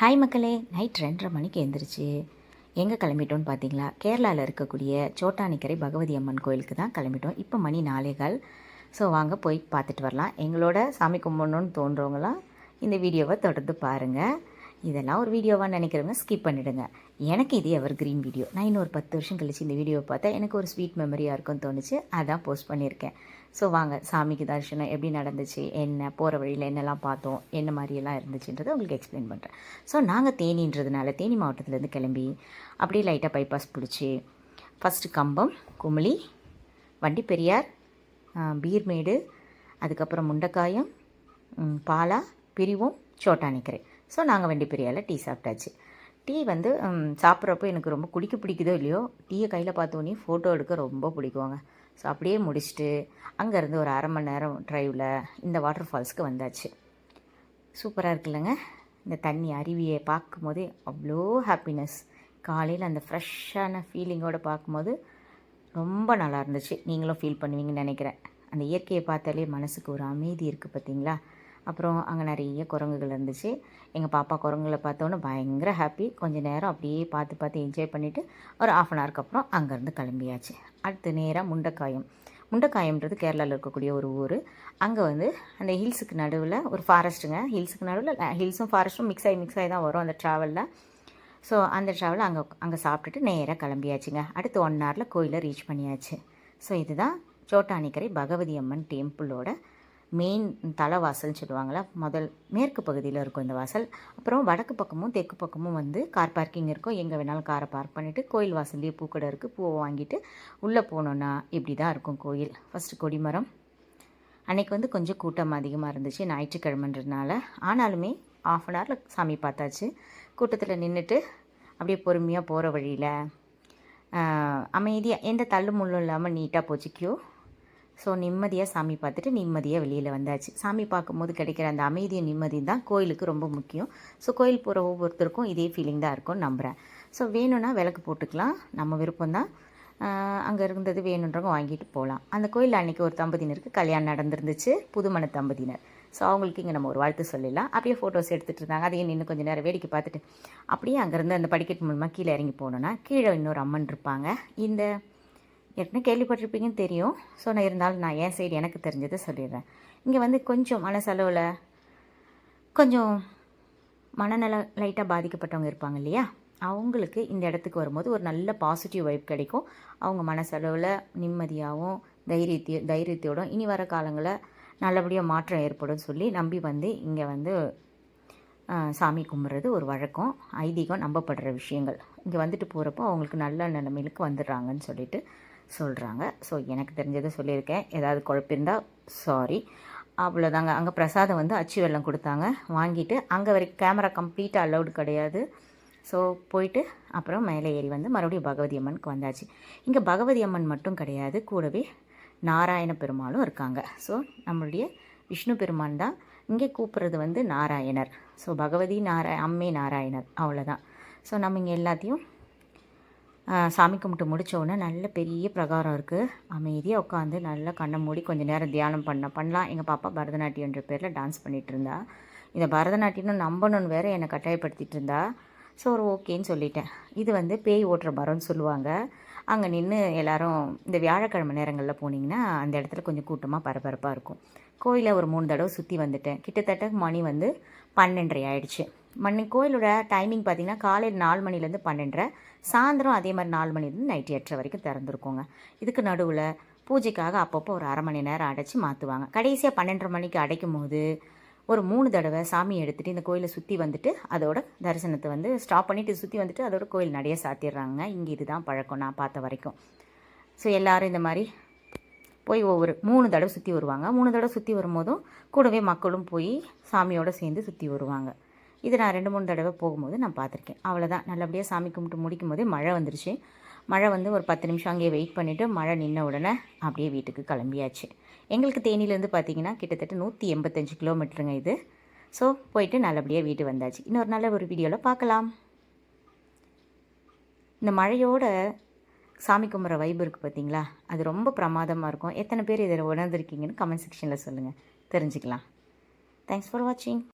Hi மக்களே night ரெண்டரை மணிக்கு எழுந்திரிச்சு எங்கே கிளம்பிட்டோன்னு பார்த்தீங்களா கேரளாவில் இருக்கக்கூடிய சோட்டானிக்கரை பகவதி அம்மன் கோயிலுக்கு தான் கிளம்பிட்டோம். இப்போ மணி நாளைகள் ஸோ வாங்க போய் பார்த்துட்டு வரலாம். எங்களோட சாமி கும்பிடணுன்னு தோன்றவங்களாம் இந்த வீடியோவை தொடர்ந்து பாருங்கள் இதெல்லாம் ஒரு வீடியோவாக நினைக்கிறவங்க ஸ்கிப் பண்ணிவிடுங்க எனக்கு இது எவர் க்ரீன் வீடியோ நான் இன்னொரு பத்து வருஷம் கழிச்சு இந்த வீடியோவை பார்த்தா எனக்கு ஒரு ஸ்வீட் மெமரியாக இருக்கும்னு தோணுச்சு. அதான் போஸ்ட் பண்ணியிருக்கேன். ஸோ வாங்க சாமிக்கு தரிசனம் எப்படி நடந்துச்சு? என்ன போகிற வழியில் என்னெல்லாம் பார்த்தோம்? என்ன மாதிரியெல்லாம் இருந்துச்சுன்றதை உங்களுக்கு எக்ஸ்பிளைன் பண்ணுறேன் ஸோ நாங்கள் தேனின்றதுனால தேனி மாவட்டத்துலேருந்து கிளம்பி அப்படியே லைட்டாக பைபாஸ் பிடிச்சி ஃபஸ்ட்டு கம்பம் குமிளி வண்டி பெரியார் பீர்மேடு அதுக்கப்புறம் முண்டக்காயம் பாலா பிரிவும் சோட்டானிக்கரை. ஸோ நாங்கள் வண்டி பெரியால் டீ சாப்பிட்டாச்சு. டீ வந்து சாப்பிட்றப்போ எனக்கு ரொம்ப குடிக்க பிடிக்குதோ இல்லையோ டீயை கையில் பார்த்தோன்னே ஃபோட்டோ எடுக்க ரொம்ப பிடிக்குவாங்க ஸோ அப்படியே முடிச்சுட்டு அங்கேருந்து ஒரு அரை மணி நேரம் ட்ரைவில் இந்த வாட்டர் ஃபால்ஸ்க்கு வந்தாச்சு. சூப்பராக இருக்குல்லங்க. இந்த தண்ணி அருவியை பார்க்கும் போதே அவ்வளோ ஹாப்பினஸ் காலையில் அந்த ஃப்ரெஷ்ஷான ஃபீலிங்கோடு பார்க்கும்போது ரொம்ப நல்லா இருந்துச்சு. நீங்களும் ஃபீல் பண்ணுவீங்கன்னு நினைக்கிறேன். அந்த இயற்கையை பார்த்தாலே மனசுக்கு ஒரு அமைதி இருக்குது பார்த்தீங்களா? அப்புறம் அங்கே நிறைய குரங்குகள் இருந்துச்சு. எங்கள் பாப்பா குரங்குகளை பார்த்தோன்னே பயங்கர ஹாப்பி கொஞ்சம் நேரம் அப்படியே பார்த்து பார்த்து என்ஜாய் பண்ணிவிட்டு ஒரு ஆஃப் அன் ஹவருக்கு அப்புறம் அங்கேருந்து கிளம்பியாச்சு. அடுத்து நேராக முண்டக்காயம். முண்டைக்காயம்ன்றது கேரளாவில் இருக்கக்கூடிய ஒரு ஊர். அங்கே வந்து அந்த ஹில்ஸுக்கு நடுவில் ஒரு ஃபாரஸ்ட்டுங்க ஹில்ஸுக்கு நடுவில் ஹில்ஸும் ஃபாரஸ்ட்டும் மிக்ஸ் ஆகி மிக்ஸ் ஆகி தான் வரும் அந்த ட்ராவலில் ஸோ அந்த ட்ராவலில் அங்கே அங்கே சாப்பிட்டுட்டு நேராக கிளம்பியாச்சுங்க. அடுத்து ஒன் ஹவரில் கோயிலை ரீச் பண்ணியாச்சு. ஸோ இதுதான் சோட்டானிக்கரை பகவதி அம்மன் டெம்பிளோட மெயின் தலைவாசல்னு சொல்லுவாங்களா முதல் மேற்கு பகுதியில் இருக்கும் இந்த வாசல். அப்புறம் வடக்கு பக்கமும் தெற்கு பக்கமும் வந்து கார் பார்க்கிங் இருக்கும். எங்கே வேணாலும் காரை பார்க் பண்ணிவிட்டு கோயில் வாசல்லேயே பூக்கடை இருக்குது பூவை வாங்கிட்டு உள்ளே போனோன்னா இப்படி தான் இருக்கும் கோயில். ஃபஸ்ட்டு கொடிமரம். அன்றைக்கி வந்து கொஞ்சம் கூட்டம் அதிகமாக இருந்துச்சு ஞாயிற்றுக்கிழமைன்றதுனால. ஆனாலுமே ஆஃப் அன் ஹவரில் சாமி பார்த்தாச்சு. கூட்டத்தில் நின்றுட்டு அப்படியே பொறுமையாக போகிற வழியில் அமைதியாக எந்த தள்ளு முள்ளும் இல்லாமல் நீட்டாக போச்சு. கியூ. ஸோ நிம்மதியாக சாமி பார்த்துட்டு நிம்மதியாக வெளியில் வந்தாச்சு. சாமி பார்க்கும்போது கிடைக்கிற அந்த அமைதியும் நிம்மதியும் தான் கோயிலுக்கு ரொம்ப முக்கியம். ஸோ கோயில் போகிற ஒவ்வொருத்தருக்கும் இதே ஃபீலிங் தான் இருக்கும்னு நம்புகிறேன் ஸோ வேணும்னா விளக்கு போட்டுக்கலாம். நம்ம விருப்பம் தான். அங்கே இருந்தது வேணுன்றவங்க வாங்கிட்டு போகலாம் அந்த கோயில் அன்றைக்கி ஒரு தம்பதியினருக்கு கல்யாணம் நடந்துருந்துச்சு. புதுமண தம்பதியினர். ஸோ அவங்களுக்கு இங்கே நம்ம ஒரு வாழ்த்து சொல்லிடலாம். அப்படியே ஃபோட்டோஸ் எடுத்துகிட்டு இருந்தாங்க. அதையும் நின்று கொஞ்சம் நேரம் வேடிக்கை பார்த்துட்டு அப்படியே அங்கேருந்து அந்த படிக்கட்டு மூலமாக கீழே இறங்கி போனோன்னா கீழே இன்னொரு அம்மன் இருப்பாங்க. இந்த ஏற்கனவே கேள்விப்பட்டிருப்பீங்கன்னு தெரியும். ஸோ நான் இருந்தாலும் நான் என் சைடு எனக்கு தெரிஞ்சதை சொல்லிடுறேன். இங்கே வந்து கொஞ்சம் மனசளவில் கொஞ்சம் மனநல லைட்டாக பாதிக்கப்பட்டவங்க இருப்பாங்க இல்லையா? அவங்களுக்கு இந்த இடத்துக்கு வரும்போது ஒரு நல்ல பாசிட்டிவ் வைப் கிடைக்கும். அவங்க மனசளவில் நிம்மதியாகவும் தைரியத்தையும் தைரியத்தோடும் இனி வர காலங்களில் நல்லபடியாக மாற்றம் ஏற்படும் சொல்லி நம்பி வந்து இங்கே வந்து சாமி கும்பிட்றது ஒரு வழக்கம். ஐதீகம் நம்பப்படுற விஷயங்கள். இங்கே வந்துட்டு போகிறப்போ அவங்களுக்கு நல்ல நிலைமையிலுக்கு வந்துடுறாங்கன்னு சொல்லிட்டு சொல்கிறாங்க ஸோ எனக்கு தெரிஞ்சதை சொல்லியிருக்கேன். ஏதாவது குழப்பிருந்தால் சாரி அவ்வளோதாங்க அங்கே பிரசாதம் வந்து அச்சு வெள்ளம் கொடுத்தாங்க. வாங்கிட்டு அங்கே வரைக்கும் கேமரா கம்ப்ளீட்டாக அலௌடு கிடையாது. ஸோ போயிட்டு அப்புறம் மேலே ஏறி வந்து மறுபடியும் பகவதி அம்மனுக்கு வந்தாச்சு. இங்கே பகவதி அம்மன் மட்டும் கிடையாது. கூடவே நாராயண பெருமாளும் இருக்காங்க. ஸோ நம்மளுடைய விஷ்ணு பெருமான் தான் இங்கே கூப்பிட்றது வந்து நாராயணர். ஸோ பகவதி நாராய அம்மே நாராயணர். அவ்வளோதான் ஸோ நம்ம இங்கே எல்லாத்தையும் சாமி கும்பிட்டு முடித்தோடனே நல்ல பெரிய பிரகாரம் இருக்குது அமைதியாக உட்காந்து நல்லா கண்ணை மூடி கொஞ்சம் நேரம் தியானம் பண்ண பண்ணலாம். எங்கள் பாப்பா பரதநாட்டியன்ற பேரில் டான்ஸ் பண்ணிகிட்டு இருந்தா. இந்த பரதநாட்டியம் நம்பணும்னு வேறு என்னை கட்டாயப்படுத்திட்டு இருந்தா. ஸோ ஒரு ஓகேன்னு சொல்லிட்டேன். இது வந்து பேய் ஓட்டுற மரம்னு சொல்லுவாங்க. அங்கே நின்று எல்லோரும் இந்த வியாழக்கிழமை நேரங்களில் போனீங்கன்னா அந்த இடத்துல கொஞ்சம் கூட்டமாக பரபரப்பாக இருக்கும். கோயிலை ஒரு மூணு தடவை சுற்றி வந்துட்டேன். கிட்டத்தட்ட மணி வந்து பன்னெண்டரை ஆயிடுச்சு. மணி கோயிலோட டைமிங் பார்த்திங்கன்னா காலையில் நாலு மணிலேருந்து பன்னெண்டரை சாயந்தரம் அதே மாதிரி நாலு மணிலேருந்து நைட்டு எட்டரை வரைக்கும் திறந்துருக்கோங்க. இதுக்கு நடுவில் பூஜைக்காக அப்பப்போ ஒரு அரை மணி நேரம் அடைச்சி மாற்றுவாங்க கடைசியாக பன்னெண்டரை மணிக்கு அடைக்கும் போது ஒரு மூணு தடவை சாமி எடுத்துகிட்டு இந்த கோயிலை சுற்றி வந்துட்டு அதோட தரிசனத்தை வந்து ஸ்டாப் பண்ணிவிட்டு சுற்றி வந்துட்டு அதோட கோயில் நிறைய சாத்திடுறாங்க. இங்கே இதுதான் பழக்கம் நான் பார்த்த வரைக்கும். ஸோ எல்லோரும் இந்த மாதிரி போய் ஒவ்வொரு மூணு தடவை சுற்றி வருவாங்க. மூணு தடவை சுற்றி வரும்போதும் கூடவே மக்களும் போய் சாமியோடு சேர்ந்து சுற்றி வருவாங்க. இது நான் ரெண்டு மூணு தடவை போகும்போது நான் பார்த்துருக்கேன். அவ்வளோதான் நல்லபடியாக சாமி கும்பிட்டு முடிக்கும் போதே மழை வந்துருச்சு. மழை வந்து ஒரு பத்து நிமிஷம் அங்கேயே வெயிட் பண்ணிவிட்டு மழை நின்ன உடனே அப்படியே வீட்டுக்கு கிளம்பியாச்சு. எங்களுக்கு தேனியிலேருந்து பார்த்தீங்கன்னா கிட்டத்தட்ட நூற்றி எண்பத்தஞ்சு கிலோமீட்டருங்க இது. ஸோ போயிட்டு நல்லபடியாக வீட்டு வந்தாச்சு. இன்னொரு நல்ல ஒரு வீடியோவில் பார்க்கலாம். இந்த மழையோட சாமி கும்பிட்ற வைப் இருக்குது பார்த்தீங்களா? அது ரொம்ப பிரமாதமாக இருக்கும். எத்தனை பேர் இதில் உணர்ந்துருக்கீங்கன்னு கமெண்ட் செக்ஷனில் சொல்லுங்கள் தெரிஞ்சுக்கலாம். தேங்க்ஸ் ஃபார் வாட்சிங்